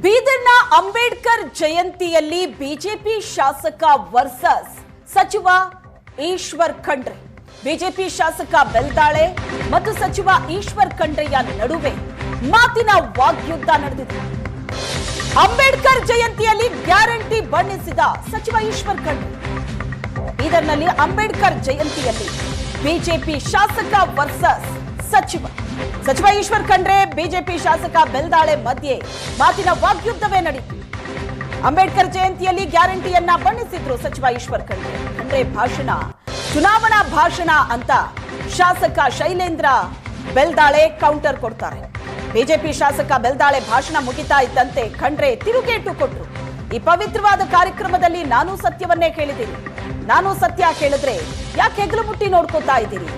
ಬೀದರ್ನ ಅಂಬೇಡ್ಕರ್ ಜಯಂತಿಯಲ್ಲಿ ಬಿಜೆಪಿ ಶಾಸಕ ವರ್ಸಸ್ ಸಚಿವ ಈಶ್ವರ್ ಖಂಡ್ರೆ. ಬಿಜೆಪಿ ಶಾಸಕ ಬೆಲ್ದಾಳೆ ಮತ್ತು ಸಚಿವ ಈಶ್ವರ್ ಖಂಡ್ರೆಯ ನಡುವೆ ಮಾತಿನ ವಾಗ್ಯುದ್ಧ ನಡೆದಿದೆ. ಅಂಬೇಡ್ಕರ್ ಜಯಂತಿಯಲ್ಲಿ ಗ್ಯಾರಂಟಿ ಬಣ್ಣಿಸಿದ ಸಚಿವ ಈಶ್ವರ್ ಖಂಡ್ರೆ. ಬೀದರ್ನಲ್ಲಿ ಅಂಬೇಡ್ಕರ್ ಜಯಂತಿಯಲ್ಲಿ ಬಿಜೆಪಿ ಶಾಸಕ ವರ್ಸಸ್ ಸಚಿವ. ಸಚಿವ ಈಶ್ವರ್ ಖಂಡ್ರೆ ಬಿಜೆಪಿ ಶಾಸಕ ಬೆಲ್ದಾಳೆ ಮಧ್ಯೆ ಮಾತಿನ ವಾಗ್ಯುದ್ಧವೇ ನಡೆಯಿತು ಅಂಬೇಡ್ಕರ್ ಜಯಂತಿಯಲ್ಲಿ ಗ್ಯಾರಂಟಿಯನ್ನ ಬಣ್ಣಿಸಿದ್ರು ಸಚಿವ ಈಶ್ವರ್ ಖಂಡ್ರೆ. ಖಂಡ್ರೆ ಭಾಷಣ, ಚುನಾವಣಾ ಭಾಷಣ ಅಂತ ಶಾಸಕ ಶೈಲೇಂದ್ರ ಬೆಲ್ದಾಳೆ ಕೌಂಟರ್ ಕೊಡ್ತಾರೆ. ಬಿಜೆಪಿ ಶಾಸಕ ಬೆಲ್ದಾಳೆ ಭಾಷಣ ಮುಗಿತಾ ಇದ್ದಂತೆ ಖಂಡ್ರೆ ತಿರುಗೇಟು ಕೊಟ್ರು. ಈ ಪವಿತ್ರವಾದ ಕಾರ್ಯಕ್ರಮದಲ್ಲಿ ನಾನು ಸತ್ಯವನ್ನೇ ಕೇಳಿದ್ದೀನಿ. ನಾನು ಸತ್ಯ ಕೇಳಿದ್ರೆ ಯಾಕೆ ಹೆಗಲು ಮುಟ್ಟಿ ನೋಡ್ಕೋತಾ ಇದ್ದೀರಿ?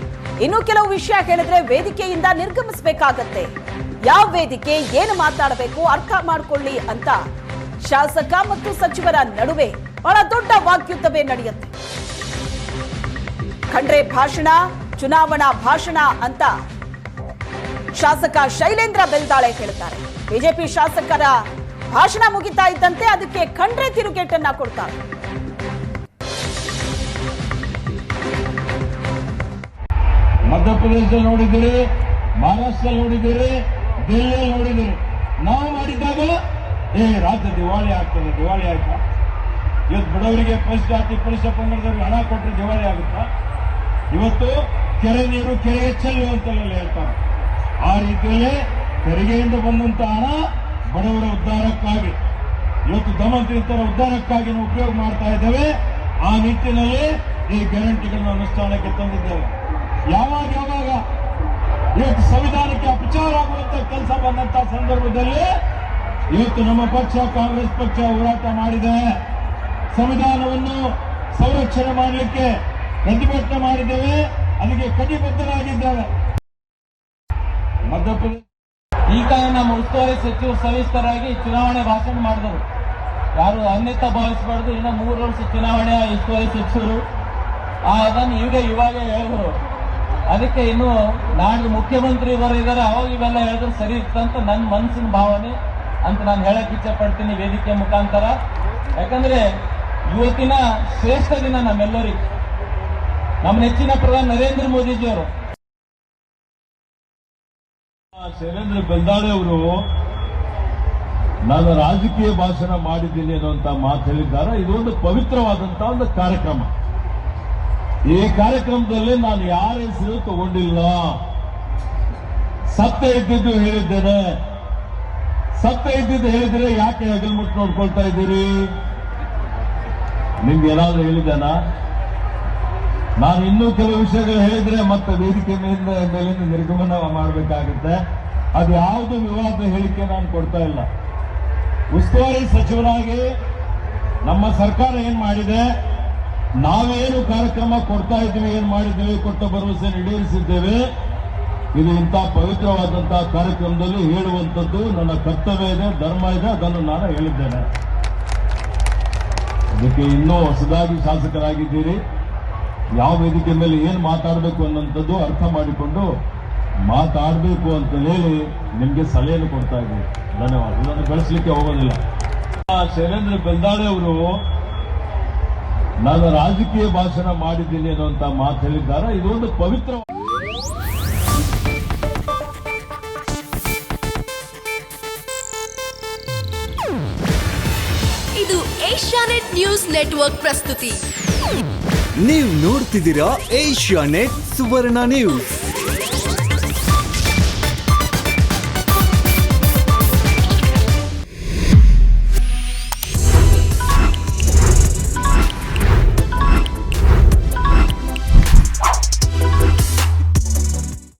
ಇನ್ನು ಕೆಲವು ವಿಷಯ ಹೇಳಿದ್ರೆ ವೇದಿಕೆಯಿಂದ ನಿರ್ಗಮಿಸಬೇಕಾಗತ್ತೆ. ಯಾವ ವೇದಿಕೆ ಏನು ಮಾತಾಡಬೇಕು, ಅರ್ಥ ಮಾಡ್ಕೊಳ್ಳಿ ಅಂತ ಶಾಸಕ ಮತ್ತು ಸಚಿವರ ನಡುವೆ ಬಹಳ ದೊಡ್ಡ ವಾಕ್ಯುದ್ಧವೇ ನಡೆಯುತ್ತೆ. ಖಂಡ್ರೆ ಭಾಷಣ, ಚುನಾವಣಾ ಭಾಷಣ ಅಂತ ಶಾಸಕ ಶೈಲೇಂದ್ರ ಬೆಲ್ದಾಳೆ ಹೇಳ್ತಾರೆ. ಬಿಜೆಪಿ ಶಾಸಕರ ಭಾಷಣ ಮುಗಿತಾ ಇದ್ದಂತೆ ಅದಕ್ಕೆ ಖಂಡ್ರೆ ತಿರುಗೇಟನ್ನ ಕೊಡ್ತಾರೆ. ಮಧ್ಯಪ್ರದೇಶದಲ್ಲಿ ನೋಡಿದ್ದೀರಿ, ಮಹಾರಾಷ್ಟ್ರದಲ್ಲಿ ನೋಡಿದ್ದೀರಿ, ದಿಲ್ಲಿಯಲ್ಲಿ ನೋಡಿದ್ದೀರಿ. ನಾವು ಮಾಡಿದ್ದಾಗ, ಏ ರಾಜ್ಯ ದಿವಾಳಿ ಆಗ್ತದೆ, ದಿವಾಳಿ ಆಯ್ತಾ? ಇವತ್ತು ಬಡವರಿಗೆ ಫಸ್ಟ್ ಜಾತಿ, ಪರಿಷ ಪಂಗಡದವ್ರಿಗೆ ಹಣ ಕೊಟ್ಟರೆ ದಿವಾಳಿ ಆಗುತ್ತಾ? ಇವತ್ತು ಕೆರೆ ನೀರು ಕೆರೆಗೆ ಚೆಲ್ಲು ಅಂತೆಲ್ಲ ಹೇಳ್ತಾರೆ. ಆ ರೀತಿಯಲ್ಲಿ ತೆರಿಗೆಯಿಂದ ಬಂದಂತ ಹಣ ಬಡವರ ಉದ್ಧಾರಕ್ಕಾಗಿ, ಇವತ್ತು ದಮಂತ್ರಿತರ ಉದ್ಧಾರಕ್ಕಾಗಿ ನಾವು ಉಪಯೋಗ ಮಾಡ್ತಾ ಇದ್ದೇವೆ. ಆ ನಿಟ್ಟಿನಲ್ಲಿ ಈ ಗ್ಯಾರಂಟಿಗಳನ್ನು ಅನುಷ್ಠಾನಕ್ಕೆ ತಂದಿದ್ದೇವೆ. ಯಾವಾಗ ಯಾವಾಗ ಇವತ್ತು ಸಂವಿಧಾನಕ್ಕೆ ಅಪಚಾರ ಆಗುವಂತ ಕೆಲಸ ಬಂದಂತ ಸಂದರ್ಭದಲ್ಲಿ ಇವತ್ತು ನಮ್ಮ ಪಕ್ಷ, ಕಾಂಗ್ರೆಸ್ ಪಕ್ಷ ಹೋರಾಟ ಮಾಡಿದೆ. ಸಂವಿಧಾನವನ್ನು ಸಂರಕ್ಷಣೆ ಮಾಡಲಿಕ್ಕೆ ಪ್ರತಿಭಟನೆ ಮಾಡಿದ್ದೇವೆ. ಅದಕ್ಕೆ ಕಟಿಬದ್ಧರಾಗಿದ್ದೇವೆ. ಮಧ್ಯಪ್ರದೇಶ ಈಗ ನಮ್ಮ ಉಸ್ತುವಾರಿ ಸಚಿವರು ಸವಿಸ್ತರಾಗಿ ಚುನಾವಣೆ ಭಾಷಣ ಮಾಡಿದರು. ಯಾರು ಅನ್ಯತ ಭಾವಿಸಬಾರ್ದು, ಇನ್ನು ಮೂರು ವರ್ಷ ಚುನಾವಣೆ ಉಸ್ತುವಾರಿ ಸಚಿವರು. ಅದನ್ನು ಈಗ ಇವಾಗ ಹೇಳಿದ್ರು ಅದಕ್ಕೆ ಇನ್ನು ನಾಳೆ ಮುಖ್ಯಮಂತ್ರಿ ಇವರು ಇದ್ದಾರೆ ಅವಾಗ ಇವೆಲ್ಲ ಹೇಳಿದ್ರೆ ಸರಿ ಇತ್ತಂತ ನನ್ನ ಮನಸ್ಸಿನ ಭಾವನೆ ಅಂತ ನಾನು ಹೇಳಕ್ ಇಚ್ಛೆ ಪಡ್ತೀನಿ ವೇದಿಕೆ ಮುಖಾಂತರ. ಯಾಕಂದ್ರೆ ಇವತ್ತಿನ ಶ್ರೇಷ್ಠ ದಿನ ನಮ್ಮೆಲ್ಲರಿಗೂ. ನಮ್ಮ ನೆಚ್ಚಿನ ಪ್ರಧಾನಿ ನರೇಂದ್ರ ಮೋದಿಜಿಯವರು. ಶೈಲೇಂದ್ರ ಬೆಲ್ದಾಳೆ ಅವರು, ನಾನು ರಾಜಕೀಯ ಭಾಷಣ ಮಾಡಿದ್ದೀನಿ ಅನ್ನುವಂತ ಮಾತು ಹೇಳಿದ್ದಾರೆ. ಇದೊಂದು ಪವಿತ್ರವಾದಂತಹ ಒಂದು ಕಾರ್ಯಕ್ರಮ. ಈ ಕಾರ್ಯಕ್ರಮದಲ್ಲಿ ನಾನು ಯಾರ ಹೆಸರು ತಗೊಂಡಿಲ್ಲ. ಸತ್ತ ಇದ್ದಿದ್ದು ಹೇಳಿದ್ದೇನೆ. ಸತ್ತ ಇದ್ದಿದ್ದು ಹೇಳಿದ್ರೆ ಯಾಕೆ ಹಗಲ್ ಮುಟ್ಟು ನೋಡ್ಕೊಳ್ತಾ ಇದ್ದೀರಿ? ನಿಮ್ಗೆ ಏನಾದ್ರೂ ಹೇಳಿದ್ದಾನ? ನಾನು ಇನ್ನೂ ಕೆಲವು ವಿಷಯಗಳು ಹೇಳಿದ್ರೆ ಮತ್ತೆ ವೇದಿಕೆ ಮೇಲಿಂದ ನಿರ್ಗಮನ ಮಾಡಬೇಕಾಗುತ್ತೆ. ಅದು ಯಾವುದು ವಿವಾದ ಹೇಳಿಕೆ ನಾನು ಕೊಡ್ತಾ ಇಲ್ಲ. ಉಸ್ತುವಾರಿ ಸಚಿವರಾಗಿ ನಮ್ಮ ಸರ್ಕಾರ ಏನ್ ಮಾಡಿದೆ? ನಾವೇನು ಕಾರ್ಯಕ್ರಮ ಕೊಡ್ತಾ ಇದ್ದೀವಿ, ಏನ್ ಮಾಡಿದ್ದೇವೆ, ಕೊಟ್ಟ ಭರವಸೆ ಈಡೇರಿಸಿದ್ದೇವೆ. ಇದು ಇಂಥ ಪವಿತ್ರವಾದಂತಹ ಕಾರ್ಯಕ್ರಮದಲ್ಲಿ ಹೇಳುವಂಥದ್ದು ನನ್ನ ಕರ್ತವ್ಯ ಇದೆ, ಧರ್ಮ ಇದೆ, ಅದನ್ನು ನಾನು ಹೇಳಿದ್ದೇನೆ. ಅದಕ್ಕೆ ಇನ್ನೂ ಹೊಸದಾಗಿ ಶಾಸಕರಾಗಿದ್ದೀರಿ. ಯಾವ ವೇದಿಕೆ ಮೇಲೆ ಏನ್ ಮಾತಾಡಬೇಕು ಅನ್ನೋಂಥದ್ದು ಅರ್ಥ ಮಾಡಿಕೊಂಡು ಮಾತಾಡಬೇಕು ಅಂತ ಹೇಳಿ ನಿಮಗೆ ಸಲಹೆಯನ್ನು ಕೊಡ್ತಾ ಇದ್ದೀನಿ. ಧನ್ಯವಾದ. ಇದನ್ನು ಕಳಿಸ್ಲಿಕ್ಕೆ ಹೋಗೋದಿಲ್ಲ. ಶೈಲೇಂದ್ರ ಬೆಲ್ದಾಳೆ ಅವರು ನಾನು ರಾಜಕೀಯ ಭಾಷಣ ಮಾಡಿದ್ದೀನಿ ಅನ್ನುವಂತ ಮಾತು ಹೇಳಿದ್ದಾರೆ? ಇದೊಂದು ಪವಿತ್ರ ಇದು ಏಷ್ಯಾನೆಟ್ ನ್ಯೂಸ್ ನೆಟ್ವರ್ಕ್ ಪ್ರಸ್ತುತಿ. ನೀವು ನೋಡ್ತಿದ್ದೀರಾ ಏಷ್ಯಾ ನೆಟ್ ಸುವರ್ಣ ನ್ಯೂಸ್.